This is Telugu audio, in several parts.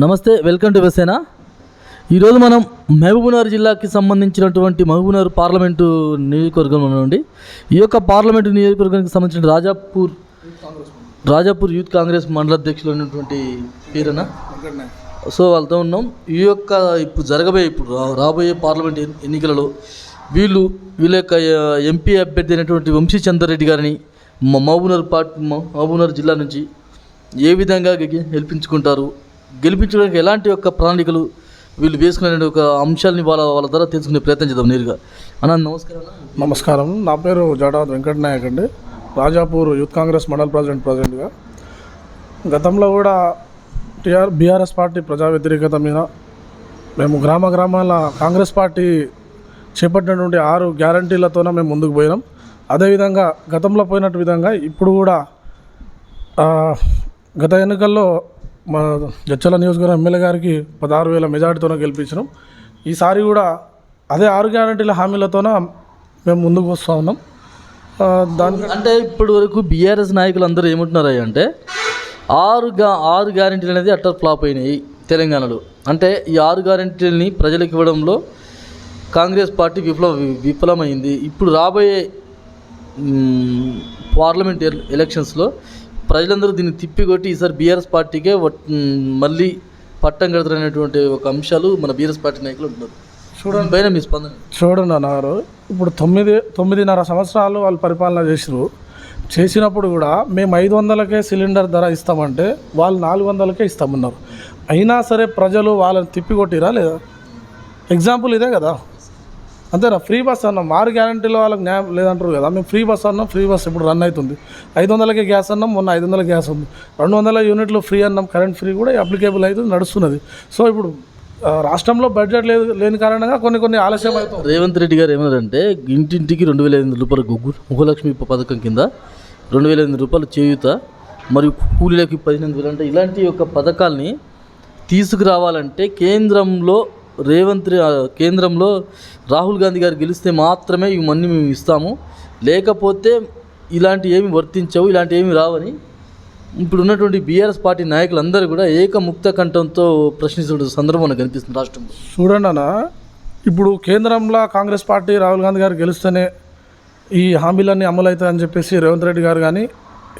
నమస్తే వెల్కమ్ టు వెసేనా ఈరోజు మనం మహబూబ్నగర్ జిల్లాకి సంబంధించినటువంటి మహబూబ్నగర్ పార్లమెంటు నియోజకవర్గంలో నుండి ఈ యొక్క పార్లమెంటు నియోజకవర్గానికి సంబంధించిన రాజాపూర్ రాజాపూర్ యూత్ కాంగ్రెస్ మండల అధ్యక్షులు అయినటువంటి పేరన? సో వాళ్ళతో ఉన్నాం. ఈ యొక్క ఇప్పుడు జరగబోయే ఇప్పుడు రాబోయే పార్లమెంట్ ఎన్నికలలో వీళ్ళు వీళ్ళ యొక్క ఎంపీ అభ్యర్థి అయినటువంటి వంశీ చంద్రరెడ్డి గారిని మహబూబ్నగర్ పార్టీ మహబూబ్నగర్ జిల్లా నుంచి ఏ విధంగా గెలిపించుకుంటారు? గెలిపించడానికి ఎలాంటి యొక్క ప్రణాళికలు వీళ్ళు వేసుకునే ఒక అంశాలని వాళ్ళ వాళ్ళ ద్వారా తెలుసుకునే ప్రయత్నం చేద్దాం నేరుగా. అన్న నమస్కారం నమస్కారం. నా పేరు జడాద్ వెంకట నాయక్ అండి. Rajapur youth Congress mandal president ప్రెసిడెంట్గా. గతంలో కూడా టీఆర్ బీఆర్ఎస్ పార్టీ ప్రజా వ్యతిరేకత మీద మేము గ్రామ గ్రామాల కాంగ్రెస్ పార్టీ చేపట్టినటువంటి ఆరు గ్యారంటీలతోనే మేము ముందుకు పోయినాం. అదేవిధంగా గతంలో పోయినట్టు విధంగా ఇప్పుడు కూడా గత ఎన్నికల్లో మా జచ్చల నియోజకవర్గం ఎమ్మెల్యే గారికి పదహారు వేల మెజార్టీతోనే గెలిపించినాం. ఈసారి కూడా అదే ఆరు గ్యారంటీల హామీలతోన మేము ముందుకు వస్తూ ఉన్నాం. దాని అంటే ఇప్పటి వరకు బీఆర్ఎస్ నాయకులు అందరూ ఏమంటున్నారు అంటే ఆరు గా ఆరు గ్యారెంటీలు అనేది అట్టర్ ఫ్లాప్ అయినాయి తెలంగాణలో. అంటే ఈ ఆరు గ్యారెంటీలని ప్రజలకు ఇవ్వడంలో కాంగ్రెస్ పార్టీ విఫల విఫలమైంది. ఇప్పుడు రాబోయే పార్లమెంట్ ఎలక్షన్స్లో ప్రజలందరూ దీన్ని తిప్పికొట్టి ఈసారి బీఆర్ఎస్ పార్టీకే మళ్ళీ పట్టం కడతారనేటువంటి ఒక అంశాలు మన బీఆర్ఎస్ పార్టీ నాయకులు ఉంటున్నారు చూడండి. పైన మీ స్పందన. చూడండి అన్నారు ఇప్పుడు తొమ్మిది తొమ్మిదిన్నర సంవత్సరాలు వాళ్ళు పరిపాలన చేసిరు చేసినప్పుడు కూడా మేము ఐదు వందలకే సిలిండర్ ధర ఇస్తామంటే వాళ్ళు నాలుగు వందలకే ఇస్తామన్నారు. అయినా సరే ప్రజలు వాళ్ళని తిప్పికొట్టిరా లేదా? ఎగ్జాంపుల్ ఇదే కదా. అంతేనా ఫ్రీ బస్ అన్నాం. ఆరు గ్యారంటీలో వాళ్ళకి న్యాయం లేదంటారు కదా మేము ఫ్రీ బస్ అన్నాం ఫ్రీ బస్ ఇప్పుడు రన్ అవుతుంది. ఐదు వందలకే గ్యాస్ అన్నాం మొన్న ఐదు వందల గ్యాస్ ఉంది. రెండు వందల యూనిట్లు ఫ్రీ అన్నాం కరెంట్ ఫ్రీ కూడా అప్లికేబుల్ అవుతుంది నడుస్తున్నది. సో ఇప్పుడు రాష్ట్రంలో బడ్జెట్ లేదు లేని కారణంగా కొన్ని కొన్ని ఆలస్యం అవుతుంది రేవంత్ రెడ్డి గారు ఏమన్నారంటే ఇంటింటికి రెండు వేల ఐదు రూపాయలు గుగ్గు ముఖలక్ష్మి పథకం కింద రెండు వేల ఐదు రూపాయలు చేయుత మరియు కూలీలకి పదిహేను వేలు అంటే ఇలాంటి యొక్క పథకాల్ని తీసుకురావాలంటే కేంద్రంలో రేవంత్ కేంద్రంలో రాహుల్ గాంధీ గారు గెలిస్తే మాత్రమే ఇవన్నీ మేము ఇస్తాము. లేకపోతే ఇలాంటి ఏమి వర్తించవు ఇలాంటి ఏమి రావని. ఇప్పుడు ఉన్నటువంటి బీఆర్ఎస్ పార్టీ నాయకులందరూ కూడా ఏకముక్త కంఠంతో ప్రశ్నిస్తున్న సందర్భం కనిపిస్తుంది రాష్ట్రంలో. చూడండి అన్న ఇప్పుడు కేంద్రంలో కాంగ్రెస్ పార్టీ రాహుల్ గాంధీ గారు గెలిస్తేనే ఈ హామీలన్నీ అమలవుతాయని చెప్పేసి రేవంత్ రెడ్డి గారు కానీ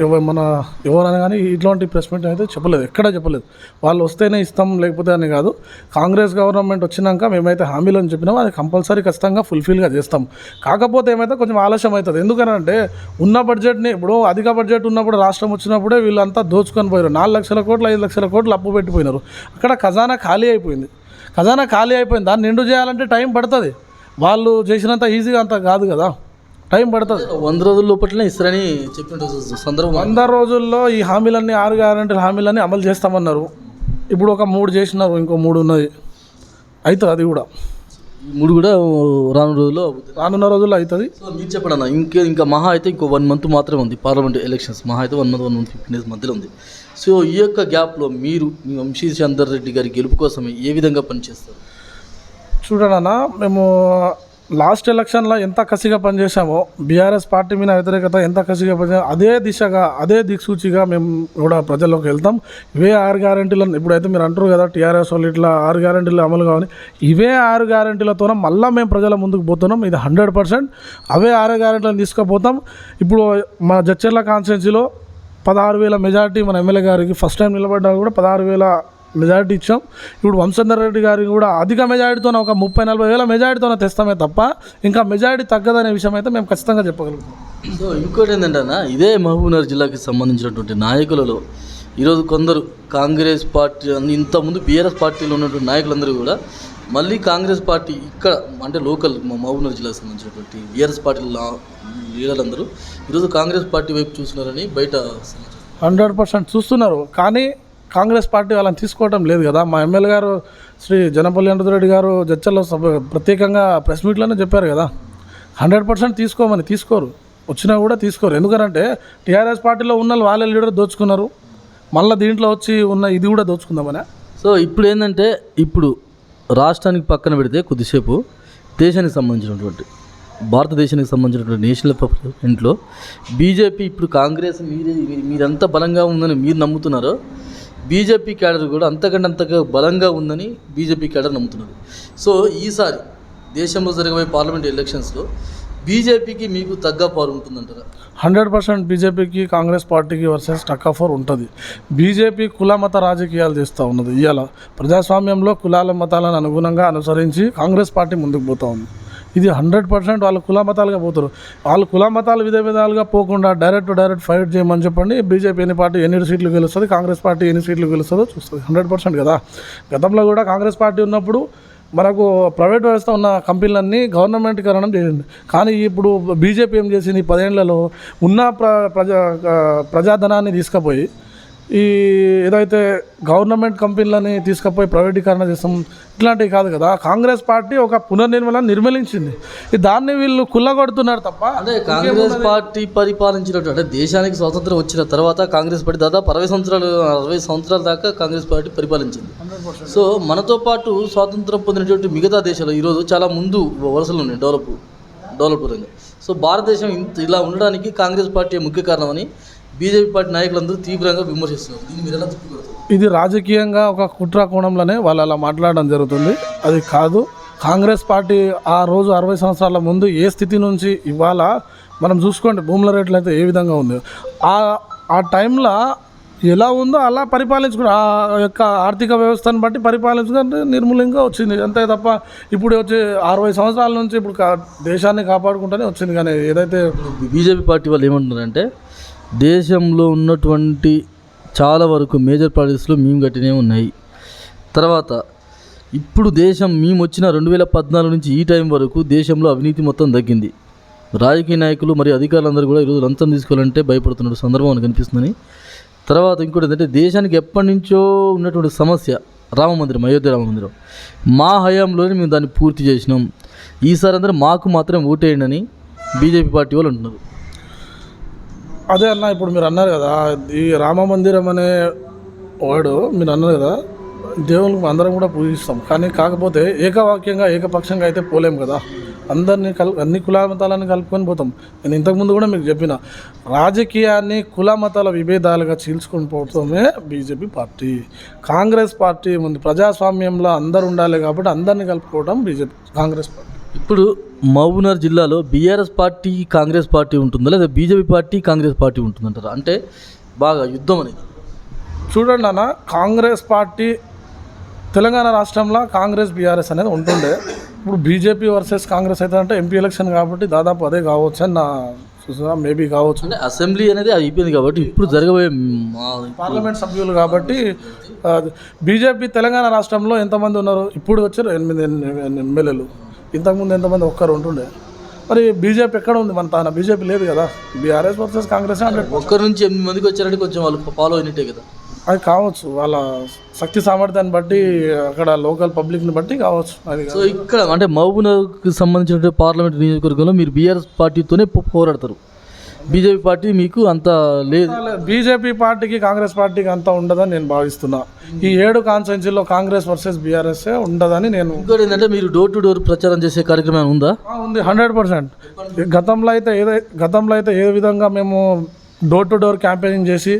మన ఎవరైనా కానీ ఇట్లాంటి ప్రెస్ మీట్ అయితే చెప్పలేదు. ఎక్కడా చెప్పలేదు. వాళ్ళు వస్తేనే ఇస్తాం లేకపోతే అని కాదు. కాంగ్రెస్ గవర్నమెంట్ వచ్చినాక మేమైతే హామీలు అని చెప్పినాం అది కంపల్సరీ ఖచ్చితంగా ఫుల్ఫిల్గా చేస్తాం. కాకపోతే ఏమైతే కొంచెం ఆలస్యం అవుతుంది. ఎందుకనంటే ఉన్న బడ్జెట్ని ఇప్పుడు అధిక బడ్జెట్ ఉన్నప్పుడు రాష్ట్రం వచ్చినప్పుడే వీళ్ళంతా దోచుకొని పోయారు నాలుగు లక్షల కోట్లు ఐదు లక్షల కోట్లు అప్పు పెట్టిపోయినారు. అక్కడ ఖజానా ఖాళీ అయిపోయింది. ఖజానా ఖాళీ అయిపోయింది. దాన్ని నిండు చేయాలంటే టైం పడుతుంది. వాళ్ళు చేసినంత ఈజీగా అంత కాదు కదా. టైం పడుతుంది. వంద రోజుల లోపలనే ఇస్తారని చెప్పిన సందర్భం వంద రోజుల్లో ఈ హామీలన్నీ ఆరు గ్యారంటీ హామీలన్నీ అమలు చేస్తామన్నారు. ఇప్పుడు ఒక మూడు చేసినారు ఇంకో మూడు ఉన్నది అవుతుంది అది కూడా. ఈ మూడు కూడా రాను రోజుల్లో. రానున్న రోజుల్లో అవుతుంది సో మీరు చెప్పండి అన్న ఇంకే ఇంకా మహా అయితే ఇంకో వన్ మంత్ మాత్రమే ఉంది పార్లమెంట్ ఎలక్షన్స్. మహా అయితే one month one month fifteen days మధ్యలో ఉంది. సో ఈ యొక్క గ్యాప్లో మీరు మీ వంశీ చందర్ రెడ్డి గారి గెలుపు కోసం ఏ విధంగా పనిచేస్తారు? చూడండి అన్న మేము లాస్ట్ ఎలక్షన్లో ఎంత కసిగా పనిచేసామో బీఆర్ఎస్ పార్టీ మీద వ్యతిరేకత ఎంత కసిగా పనిచేసామో అదే దిశగా అదే దిక్సూచిగా మేము కూడా ప్రజల్లోకి వెళ్తాం. ఇవే ఆరు గ్యారంటీలను ఇప్పుడైతే మీరు అంటారు కదా టీఆర్ఎస్ వాళ్ళు ఇట్లా ఆరు గ్యారంటీలు అమలు కావాలి ఇవే ఆరు గ్యారంటీలతోనే మళ్ళీ మేము ప్రజల ముందుకు పోతున్నాం. ఇది హండ్రెడ్ పర్సెంట్. అవే ఆరు గ్యారంటీలను తీసుకుపోతాం. ఇప్పుడు మా జడ్చర్ల కాన్స్టిట్యున్సీలో పదహారు వేల మెజార్టీ మన ఎమ్మెల్యే గారికి ఫస్ట్ టైం నిలబడ్డా కూడా పదహారు వేల మెజారిటీ ఇచ్చాం. ఇప్పుడు వంశంధర్ రెడ్డి గారికి కూడా అధిక మెజారిటీతో ఒక ముప్పై నలభై వేల మెజారిటీతో తెస్తామే తప్ప ఇంకా మెజారిటీ తగ్గదనే విషయం అయితే మేము ఖచ్చితంగా చెప్పగలుగుతాం. సో ఇంకోటి ఏంటంటే ఇదే మహబూబ్నగర్ జిల్లాకి సంబంధించినటువంటి నాయకులలో ఈరోజు కొందరు కాంగ్రెస్ పార్టీ ఇంతకుముందు బీఆర్ఎస్ పార్టీలో ఉన్నటువంటి నాయకులందరూ కూడా మళ్ళీ కాంగ్రెస్ పార్టీ ఇక్కడ అంటే లోకల్ మా మహబూబ్నగర్ జిల్లాకు సంబంధించినటువంటి బీఆర్ఎస్ పార్టీ లీడర్లందరూ ఈరోజు కాంగ్రెస్ పార్టీ వైపు చూస్తున్నారని బయట. హండ్రెడ్ పర్సెంట్ చూస్తున్నారు. కానీ కాంగ్రెస్ పార్టీ వాళ్ళని తీసుకోవడం లేదు కదా. మా ఎమ్మెల్యే గారు శ్రీ జనపల్లి రెడ్డి గారు జడ్చల్లో సభ ప్రత్యేకంగా ప్రెస్ మీట్లోనే చెప్పారు కదా. హండ్రెడ్ పర్సెంట్ తీసుకోమని తీసుకోరు. వచ్చినా కూడా తీసుకోరు. ఎందుకంటే టీఆర్ఎస్ పార్టీలో ఉన్న వాళ్ళు వాళ్ళే లీడర్ దోచుకున్నారు. మళ్ళీ దీంట్లో వచ్చి ఉన్న ఇది కూడా దోచుకుందామనే. సో ఇప్పుడు ఏంటంటే ఇప్పుడు రాష్ట్రానికి పక్కన పెడితే కొద్దిసేపు దేశానికి సంబంధించినటువంటి భారతదేశానికి సంబంధించినటువంటి నేషనల్ ఇంట్లో బీజేపీ ఇప్పుడు కాంగ్రెస్ మీరే మీరంతా బలంగా ఉందని మీరు నమ్ముతున్నారో బీజేపీ క్యాడర్ కూడా అంతకంటే అంతగా బలంగా ఉందని బీజేపీ క్యాడర్ నమ్ముతున్నారు సో ఈసారి దేశంలో జరగబోయే పార్లమెంట్ ఎలక్షన్స్లో బీజేపీకి మీకు తగ్గ పారు ఉంటుందంటారా? హండ్రెడ్ పర్సెంట్ బీజేపీకి కాంగ్రెస్ పార్టీకి వర్సెస్ టక్ ఆఫ్ ఉంటుంది. బీజేపీ కుల మత రాజకీయాలు చేస్తూ ఉన్నది. ఇవాళ ప్రజాస్వామ్యంలో కులాల మతాలను అనుగుణంగా అనుసరించి కాంగ్రెస్ పార్టీ ముందుకు పోతూ ఉంది. ఇది హండ్రెడ్ పర్సెంట్ వాళ్ళు కుల మతాలుగా పోతారు. వాళ్ళు కుల మతాలు విధ విధాలుగా పోకుండా డైరెక్ట్ డైరెక్ట్ ఫైట్ చేయమని చెప్పండి. బీజేపీ ఎన్ని పార్టీ ఎన్ని సీట్లు గెలుస్తుంది కాంగ్రెస్ పార్టీ ఎన్ని సీట్లు గెలుస్తుందో చూస్తుంది. హండ్రెడ్ పర్సెంట్ కదా. గతంలో కూడా కాంగ్రెస్ పార్టీ ఉన్నప్పుడు మనకు ప్రైవేట్ వ్యవస్థ ఉన్న కంపెనీలన్నీ గవర్నమెంట్ కరణం చేసింది. కానీ ఇప్పుడు బీజేపీ ఏం చేసింది? ఈ పదేళ్ళలో ఉన్న ప్ర ప్రజా ప్రజాధనాన్ని తీసుకుపోయి ఈ ఏదైతే గవర్నమెంట్ కంపెనీలని తీసుకుపోయి ప్రైవేటీకరణ చేస్తాం ఇట్లాంటివి కాదు కదా. కాంగ్రెస్ పార్టీ ఒక పునర్నిర్మలన నిర్మలించింది. దాన్ని వీళ్ళు కుల్లగొడుతున్నారు తప్ప అంటే కాంగ్రెస్ పార్టీ పరిపాలించినట్టు అంటే దేశానికి స్వాతంత్రం వచ్చిన తర్వాత కాంగ్రెస్ పార్టీ దాదాపు అరవై సంవత్సరాలు అరవై సంవత్సరాల దాకా కాంగ్రెస్ పార్టీ పరిపాలించింది. సో మనతో పాటు స్వాతంత్రం పొందినటువంటి మిగతా దేశాలు ఈరోజు చాలా ముందు వరుసలు ఉన్నాయి డెవలప్ డెవలప్ రంగా. సో భారతదేశం ఇంత ఇలా ఉండడానికి కాంగ్రెస్ పార్టీ ముఖ్య కారణమని బీజేపీ పార్టీ నాయకులందరూ తీవ్రంగా విమర్శిస్తున్నారు. దీన్ని మీరు ఎలా ఇది రాజకీయంగా ఒక కుట్ర కోణంలోనే వాళ్ళు అలా మాట్లాడడం జరుగుతుంది. అది కాదు. కాంగ్రెస్ పార్టీ ఆ రోజు అరవై సంవత్సరాల ముందు ఏ స్థితి నుంచి ఇవాళ మనం చూసుకోండి భూముల రేట్లు అయితే ఏ విధంగా ఉంది? ఆ ఆ టైంలో ఎలా ఉందో అలా పరిపాలించుకుని ఆ యొక్క ఆర్థిక వ్యవస్థను బట్టి పరిపాలించుకుంటే నిర్మూలంగా వచ్చింది. అంతే తప్ప ఇప్పుడు వచ్చి అరవై సంవత్సరాల నుంచి ఇప్పుడు కా- దేశాన్ని కాపాడుకుంటూనే వచ్చింది. కానీ ఏదైతే బీజేపీ పార్టీ వాళ్ళు ఏమంటున్నారంటే దేశంలో ఉన్నటువంటి చాలా వరకు మేజర్ ప్రాజెక్ట్స్లో మేము కట్టినవి ఉన్నాయి. తర్వాత ఇప్పుడు దేశం మేము వచ్చిన రెండు వేల పద్నాలుగు నుంచి ఈ టైం వరకు దేశంలో అవినీతి మొత్తం తగ్గింది. రాజకీయ నాయకులు మరియు అధికారులందరూ కూడా ఈరోజు లంచం తీసుకోవాలంటే భయపడుతున్న సందర్భం అని కనిపిస్తుందని తర్వాత ఇంకోటి ఏంటంటే దేశానికి ఎప్పటి నుంచో ఉన్నటువంటి సమస్య రామ మందిరం అయోధ్య రామ మందిరం. మా హయాంలోనే మేము దాన్ని పూర్తి చేసినాం. ఈసారి అందరూ మాకు మాత్రం ఓటేయండి అని బీజేపీ పార్టీ వాళ్ళు అంటున్నారు. అదే అన్న ఇప్పుడు మీరు అన్నారు కదా ఈ రామ మందిరం అనే వాడు మీరు అన్నారు కదా దేవునికి అందరం కూడా పూజిస్తాం. కానీ కాకపోతే ఏకవాక్యంగా ఏకపక్షంగా అయితే పోలేం కదా. అందరినీ కల్ అన్ని కుల మతాలను కలుపుకొని పోతాం. నేను ఇంతకుముందు కూడా మీకు చెప్పిన రాజకీయాన్ని కుల మతాల విభేదాలుగా చీల్చుకొని పోవటమే బీజేపీ పార్టీ. కాంగ్రెస్ పార్టీ ముందు ప్రజాస్వామ్యంలో అందరు ఉండాలి కాబట్టి అందరినీ కలుపుకోవడం బీజేపీ కాంగ్రెస్ పార్టీ. ఇప్పుడు మహబూబ్నగర్ జిల్లాలో బీఆర్ఎస్ పార్టీ కాంగ్రెస్ పార్టీ ఉంటుందా? లేదా బీజేపీ పార్టీ కాంగ్రెస్ పార్టీ ఉంటుందంటారా? అంటే బాగా యుద్ధం అనేది. చూడండి అన్న కాంగ్రెస్ పార్టీ తెలంగాణ రాష్ట్రంలో కాంగ్రెస్ బీఆర్ఎస్ అనేది ఉంటుండే. ఇప్పుడు బీజేపీ వర్సెస్ కాంగ్రెస్ అయితే అంటే ఎంపీ ఎలక్షన్ కాబట్టి దాదాపు అదే కావచ్చు అని నా మేబీ కావచ్చు. అంటే అసెంబ్లీ అనేది అయిపోయింది కాబట్టి ఇప్పుడు జరగబోయే పార్లమెంట్ సభ్యులు కాబట్టి బీజేపీ తెలంగాణ రాష్ట్రంలో ఎంతమంది ఉన్నారు? ఇప్పుడు వచ్చారు ఎనిమిది ఎమ్మెల్యేలు. ఇంతకుముందు ఎంతమంది ఒక్కరు ఉంటుండే. మరి బీజేపీ ఎక్కడ ఉంది? మన తాన బీజేపీ లేదు కదా. బీఆర్ఎస్ వర్సెస్ కాంగ్రెస్ ఒక్కరి నుంచి ఎనిమిది మందికి వచ్చారంటే కొంచెం వాళ్ళు ఫాలో అయినట్టే కదా. అది కావచ్చు. వాళ్ళ శక్తి సామర్థ్యాన్ని బట్టి అక్కడ లోకల్ పబ్లిక్ని బట్టి కావచ్చు. అది సో ఇక్కడ అంటే మహబూబ్నగర్కి సంబంధించిన పార్లమెంట్ నియోజకవర్గంలో మీరు బీఆర్ఎస్ పార్టీతోనే పోరాడతారు. బీజేపీ పార్టీ మీకు అంత లేదు. బీజేపీ పార్టీకి కాంగ్రెస్ పార్టీకి అంతా ఉండదని నేను భావిస్తున్నా. ఈ ఏడు కాన్స్టిట్యున్సీలో కాంగ్రెస్ వర్సెస్ బీఆర్ఎస్ ఉండదని నేను ఇంకోటి ఏంటంటే మీరు డోర్ టు డోర్ ప్రచారం చేసే కార్యక్రమం ఉందా? ఉంది హండ్రెడ్ పర్సెంట్ గతంలో అయితే ఏదై గతంలో అయితే ఏ విధంగా మేము డోర్ టు డోర్ క్యాంపెయినింగ్ చేసి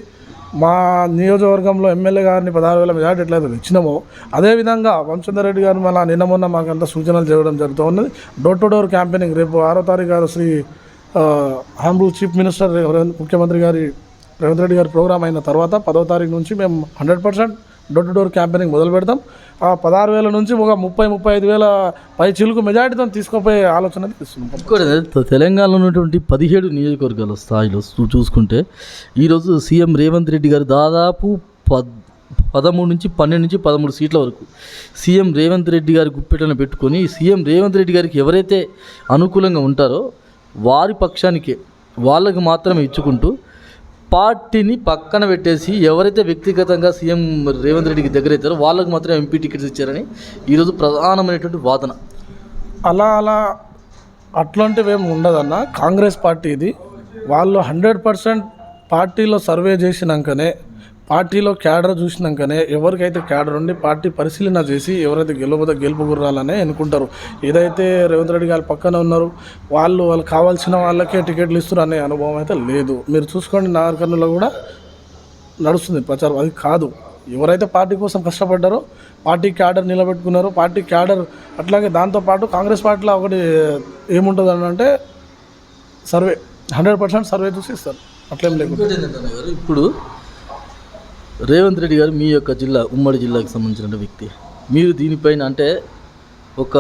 మా నియోజకవర్గంలో ఎమ్మెల్యే గారిని పదహారు వేల మెజార్టీ ఎట్లయితే ఇచ్చినామో అదేవిధంగా వంశంధర్ రెడ్డి గారు మళ్ళీ నిన్న మొన్న మాకు అంత సూచనలు చేయడం జరుగుతూ ఉన్నది. డోర్ టు డోర్ క్యాంపెయినింగ్ రేపు ఆరో తారీఖు గారు శ్రీ హానబుల్ చీఫ్ మినిస్టర్ ముఖ్యమంత్రి గారి రేవంత్ రెడ్డి గారి ప్రోగ్రామ్ అయిన తర్వాత పదో తారీఖు నుంచి మేము hundred percent door to door campaigning మొదలు పెడతాం. ఆ పదహారు వేల నుంచి ఒక ముప్పై ముప్పై ఐదు వేల పై చిలుకు మెజార్టీతో తీసుకోపోయే ఆలోచన తీసుకున్నాం తెలంగాణలో ఉన్నటువంటి పదిహేడు నియోజకవర్గాల స్థాయిలో చూ- చూసుకుంటే ఈరోజు సీఎం రేవంత్ రెడ్డి గారు దాదాపు పద్ పదమూడు నుంచి పన్నెండు నుంచి పదమూడు సీట్ల వరకు సీఎం రేవంత్ రెడ్డి గారి గుప్పెటను పెట్టుకొని సీఎం రేవంత్ రెడ్డి గారికి ఎవరైతే అనుకూలంగా ఉంటారో వారి పక్షానికే వాళ్ళకి మాత్రమే ఇచ్చుకుంటూ పార్టీని పక్కన పెట్టేసి ఎవరైతే వ్యక్తిగతంగా సీఎం రేవంత్ రెడ్డికి దగ్గర అవుతారో వాళ్ళకి మాత్రం ఎంపీ టికెట్స్ ఇచ్చారని ఈరోజు ప్రధానమైనటువంటి వాదన. అలా అలా అట్లాంటివి ఏమి ఉండదన్న. కాంగ్రెస్ పార్టీ ఇది. వాళ్ళు హండ్రెడ్ పర్సెంట్ పార్టీలో సర్వే చేసినాకనే పార్టీలో క్యాడర్ చూసినాకనే ఎవరికైతే క్యాడర్ ఉండి పార్టీ పరిశీలన చేసి ఎవరైతే గెలవదో గెలుపు గుర్రాలనే ఎన్నుకుంటారు ఏదైతే రేవంత్ రెడ్డి గారు పక్కన ఉన్నారు వాళ్ళు వాళ్ళు కావాల్సిన వాళ్ళకే టికెట్లు ఇస్తారు అనే అనుభవం అయితే లేదు. మీరు చూసుకోండి నాగరికర్ణలో కూడా నడుస్తుంది ప్రచారం. అది కాదు. ఎవరైతే పార్టీ కోసం కష్టపడ్డారో పార్టీ క్యాడర్ నిలబెట్టుకున్నారో పార్టీ క్యాడర్ అట్లాగే దాంతోపాటు కాంగ్రెస్ పార్టీలో ఒకటి ఏముంటుంది అని అంటే సర్వే. హండ్రెడ్ పర్సెంట్ సర్వే చూసి ఇస్తారు. అట్లేం లేకుండా. ఇప్పుడు రేవంత్ రెడ్డి గారు మీ యొక్క జిల్లా ఉమ్మడి జిల్లాకి సంబంధించిన వ్యక్తి. మీరు దీనిపైన అంటే ఒక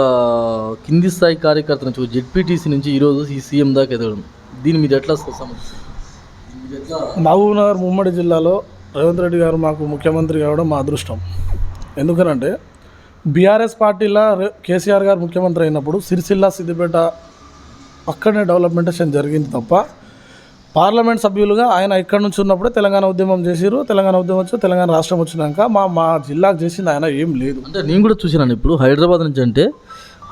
కింది స్థాయి కార్యకర్త నుంచి జెడ్పీటీసీ నుంచి ఈరోజు ఈ సీఎం దాకా ఎదగడం. దీని మీద ఎట్లా సమస్య మహబూబ్నగర్ ఉమ్మడి జిల్లాలో రేవంత్ రెడ్డి గారు మాకు ముఖ్యమంత్రి కావడం మా అదృష్టం. ఎందుకనంటే బీఆర్ఎస్ పార్టీలో కేసీఆర్ గారు ముఖ్యమంత్రి అయినప్పుడు సిరిసిల్ల సిద్దిపేట అక్కడనే డెవలప్మెంటేషన్ జరిగింది తప్ప పార్లమెంట్ సభ్యులుగా ఆయన ఇక్కడ నుంచి ఉన్నప్పుడే తెలంగాణ ఉద్యమం చేసిరు తెలంగాణ ఉద్యమం వచ్చి తెలంగాణ రాష్ట్రం వచ్చినాక మా మా జిల్లాకు చేసింది ఆయన ఏం లేదు. అంటే నేను కూడా చూసినాను ఇప్పుడు హైదరాబాద్ నుంచి అంటే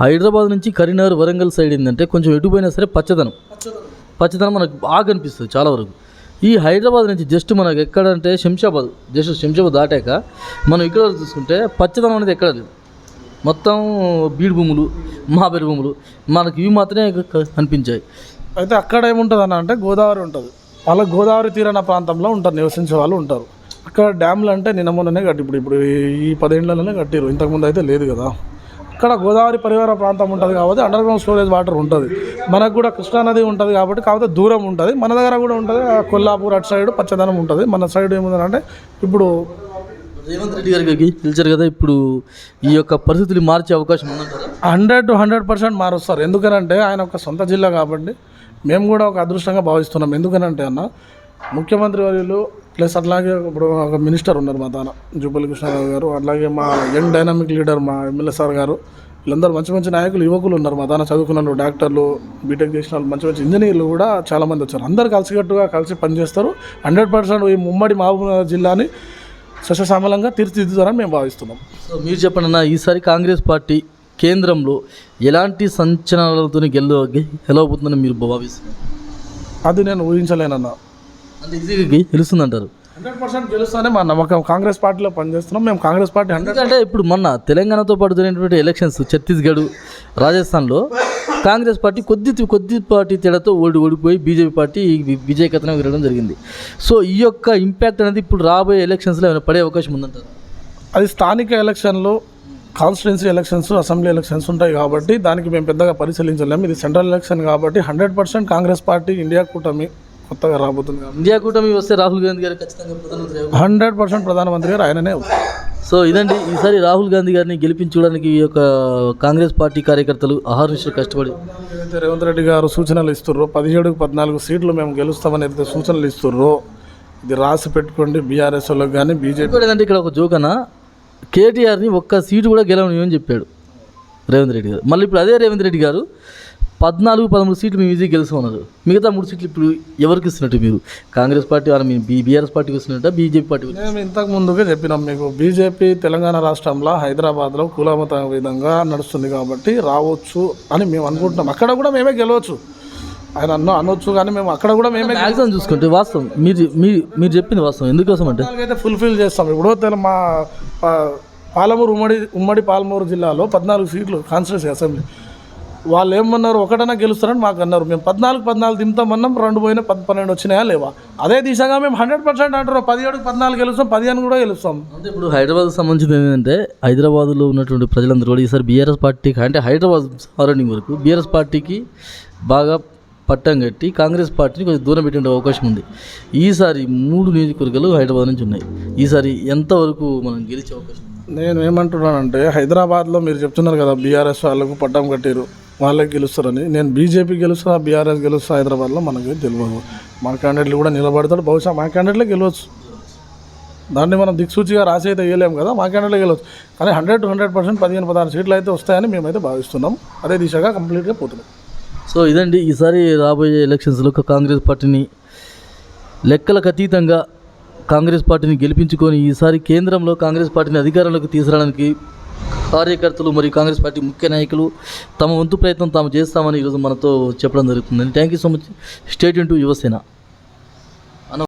హైదరాబాద్ నుంచి కరీంనగర్ వరంగల్ సైడ్ ఏంటంటే కొంచెం ఎటుపోయినా సరే పచ్చదనం. పచ్చదనం మనకు బాగా అనిపిస్తుంది చాలా వరకు. ఈ హైదరాబాద్ నుంచి జస్ట్ మనకు ఎక్కడంటే శంషాబాద్ జస్ట్ శంషాబాద్ దాటాక మనం ఇక్కడ చూసుకుంటే పచ్చదనం అనేది ఎక్కడ లేదు. మొత్తం బీడు భూములు మాబేరు భూములు మనకి ఇవి మాత్రమే అనిపించాయి కనిపించాయి. అయితే అక్కడ ఏముంటుంది అన్న అంటే గోదావరి ఉంటుంది. వాళ్ళ గోదావరి తీరాన ప్రాంతంలో ఉంటారు నివసించే వాళ్ళు ఉంటారు. అక్కడ డ్యామ్లు అంటే నిన్న మొన్ననే కట్టి ఇప్పుడు ఇప్పుడు ఈ- పదేళ్ళలోనే కట్టిరు ఇంతకుముందు అయితే లేదు కదా. అక్కడ గోదావరి పరివార ప్రాంతం ఉంటుంది కాబట్టి అండర్ గ్రౌండ్ స్టోరేజ్ వాటర్ ఉంటుంది. మనకు కూడా కృష్ణానది ఉంటుంది కాబట్టి కాకపోతే దూరం ఉంటుంది. మన దగ్గర కూడా ఉంటుంది. ఆ కొల్లాపూర్ అటు సైడ్ పచ్చదనం ఉంటుంది. మన సైడ్ ఏముందంటే ఇప్పుడు రేవంత్ రెడ్డి గారికి పిలిచారు కదా ఇప్పుడు ఈ యొక్క పరిస్థితులు మార్చే అవకాశం ఉందంటారా? హండ్రెడ్ టు హండ్రెడ్ పర్సెంట్ మారుస్తారు. ఎందుకనంటే ఆయన ఒక సొంత జిల్లా కాబట్టి మేము కూడా ఒక అదృష్టంగా భావిస్తున్నాం. ఎందుకనంటే అన్న ముఖ్యమంత్రి వర్యులు ప్లస్ అట్లాగే ఇప్పుడు ఒక మినిస్టర్ ఉన్నారు మా తాన జూపల్లి కృష్ణారావు గారు అట్లాగే మా యంగ్ డైనామిక్ లీడర్ మా ఎమ్మెల్యే సార్ గారు వీళ్ళందరూ మంచి మంచి నాయకులు యువకులు ఉన్నారు మా దాన చదువుకున్న డాక్టర్లు బీటెక్ చేసిన వాళ్ళు మంచి మంచి ఇంజనీర్లు కూడా చాలామంది వచ్చారు. అందరు కలిసికట్టుగా కలిసి పనిచేస్తారు. హండ్రెడ్ పర్సెంట్ ఈ ముమ్మడి మహబూబ్నగర్ జిల్లాని సస్యశ్యామలంగా తీర్చిదిద్దుతారని మేము భావిస్తున్నాం. సో మీరు చెప్పండి అన్న ఈసారి కాంగ్రెస్ పార్టీ కేంద్రంలో ఎలాంటి సంచలనాలతో గెల గెలవబోతుందని మీరు భావిస్తున్నారు? అది నేను ఊహించలేనన్నా. అంటే ఈజీగా గెలుస్తుందంటారు. హండ్రెడ్ పర్సెంట్ గెలుస్తానే మా నమ్మకం. కాంగ్రెస్ పార్టీలో పనిచేస్తున్నాం మేము కాంగ్రెస్ పార్టీ హండ్రెడ్ ఎందుకంటే ఇప్పుడు మొన్న తెలంగాణతో పాటు జరిగినటువంటి ఎలక్షన్స్ ఛత్తీస్గఢ్ రాజస్థాన్లో కాంగ్రెస్ పార్టీ కొద్ది కొద్ది పార్టీ తేడాతో ఓడి ఓడిపోయి బీజేపీ పార్టీ వి- విజయకథనం విరగడం జరిగింది. సో ఈ యొక్క ఇంపాక్ట్ అనేది ఇప్పుడు రాబోయే ఎలక్షన్స్లో ఏమైనా పడే అవకాశం ఉందంటారు? అది స్థానిక ఎలక్షన్లు కాన్స్టిట్యున్సీ ఎలక్షన్స్ అసెంబ్లీ ఎలక్షన్స్ ఉంటాయి కాబట్టి దానికి మేము పెద్దగా పరిశీలించలేము ఇది సెంట్రల్ ఎలక్షన్ కాబట్టి hundred percent Congress party India కూటమి కొత్తగా రాబోతుంది ఇండియా కూటమి వస్తే రాహుల్ గాంధీ గారు ఖచ్చితంగా ప్రధానమంత్రి. హండ్రెడ్ పర్సెంట్ ప్రధానమంత్రి గారు ఆయననే అవుతారు. సో ఇదండి ఈసారి రాహుల్ గాంధీ గారిని గెలిపించడానికి ఈ యొక్క కాంగ్రెస్ పార్టీ కార్యకర్తలు ఆహార్నిశలు కష్టపడి రేవంత్ రెడ్డి గారు సూచనలు ఇస్తుర్రో పదిహేడుకు పద్నాలుగు సీట్లు మేము గెలుస్తామని ఏదైతే సూచనలు ఇస్తుర్రో ఇది రాసి పెట్టుకోండి బీఆర్ఎస్ వాళ్ళకి కానీ బీజేపీ ఇక్కడ ఒక జోక్ అన్న కేటీఆర్ని ఒక్క సీటు కూడా గెలవని చెప్పాడు రేవంత్ రెడ్డి గారు. మళ్ళీ ఇప్పుడు అదే రేవంత్ రెడ్డి గారు పద్నాలుగు పదమూడు సీట్లు మేము ఈజీగా గెలుస్తామన్నారు. మిగతా మూడు సీట్లు ఇప్పుడు ఎవరికి ఇస్తున్నట్టు మీరు? కాంగ్రెస్ పార్టీ వాళ్ళ మీ బీఆర్ఎస్ పార్టీకి ఇస్తున్నట్ట బీజేపీ పార్టీ మేము ఇంతకు ముందుగా చెప్పినాం మీకు బీజేపీ తెలంగాణ రాష్ట్రంలో హైదరాబాద్లో కులమత విధంగా నడుస్తుంది కాబట్టి రావచ్చు అని మేము అనుకుంటున్నాం. అక్కడ కూడా మేమే గెలవచ్చు. ఆయన అన్న అనొచ్చు కానీ మేము అక్కడ కూడా మేమే మ్యాక్సిమం చూసుకుంటే వాస్తవం. మీరు మీరు మీరు చెప్పింది వాస్తవం. ఎందుకోసం అంటే? అయితే ఫుల్ఫిల్ చేస్తాం. ఇప్పుడు మా పాలమూరు ఉమ్మడి ఉమ్మడి పాలమూరు జిల్లాలో పద్నాలుగు సీట్లు కాన్స్టిట్యూన్సీ అసెంబ్లీ వాళ్ళు ఏమన్నారు? ఒకటన్నా గెలుస్తారని మాకు అన్నారు. మేము పద్నాలుగు పద్నాలుగు దింపుతామన్నాం రెండు పోయినా పద్ పన్నెండు వచ్చినాయా లేవా? అదే దిశగా మేము హండ్రెడ్ పర్సెంట్ అంటున్నాం. పదిహేడు పద్నాలుగు గెలుస్తాం. పదిహేను కూడా గెలుస్తాం. అంటే ఇప్పుడు హైదరాబాద్కి సంబంధించింది ఏంటంటే హైదరాబాద్లో ఉన్నటువంటి ప్రజలందరూ కూడా ఈసారి బీఆర్ఎస్ పార్టీకి అంటే హైదరాబాద్ సరౌండింగ్ వరకు బీఆర్ఎస్ పార్టీకి బాగా పట్టం కట్టి కాంగ్రెస్ పార్టీని కొంచెం దూరం పెట్టే అవకాశం ఉంది. ఈసారి మూడు నియోజకవర్గాలు హైదరాబాద్ నుంచి ఉన్నాయి. ఈసారి ఎంతవరకు మనం గెలిచే అవకాశం నేను ఏమంటున్నానంటే హైదరాబాద్లో మీరు చెప్తున్నారు కదా బీఆర్ఎస్ వాళ్ళకు పట్టం కట్టారు వాళ్ళకి గెలుస్తారని. నేను బీజేపీ గెలుస్తా బీఆర్ఎస్ గెలుస్తా హైదరాబాద్లో మనకి తెలియదు మా క్యాండిడేట్లు కూడా నిలబడతాడు బహుశా మా క్యాండిడేట్లే గెలవచ్చు. దాన్ని మనం దిక్సూచిగా రాసి అయితే వేయలేము కదా మా క్యాండిడేట్లే గెలవచ్చు. కానీ హండ్రెడ్ టు హండ్రెడ్ పర్సెంట్ పదిహేను పదహారు సీట్లు అయితే వస్తాయని మేమైతే భావిస్తున్నాం. అదే దిశగా కంప్లీట్గా పోతున్నాం. సో ఇదండి ఈసారి రాబోయే ఎలక్షన్స్లో కాంగ్రెస్ పార్టీని లెక్కలకు అతీతంగా కాంగ్రెస్ పార్టీని గెలిపించుకొని ఈసారి కేంద్రంలో కాంగ్రెస్ పార్టీని అధికారంలోకి తీసుకురావడానికి కార్యకర్తలు మరియు కాంగ్రెస్ పార్టీ ముఖ్య నాయకులు తమ వంతు ప్రయత్నం తాము చేస్తామని ఈరోజు మనతో చెప్పడం జరుగుతుందండి. Thank you so much state into Yuvasena.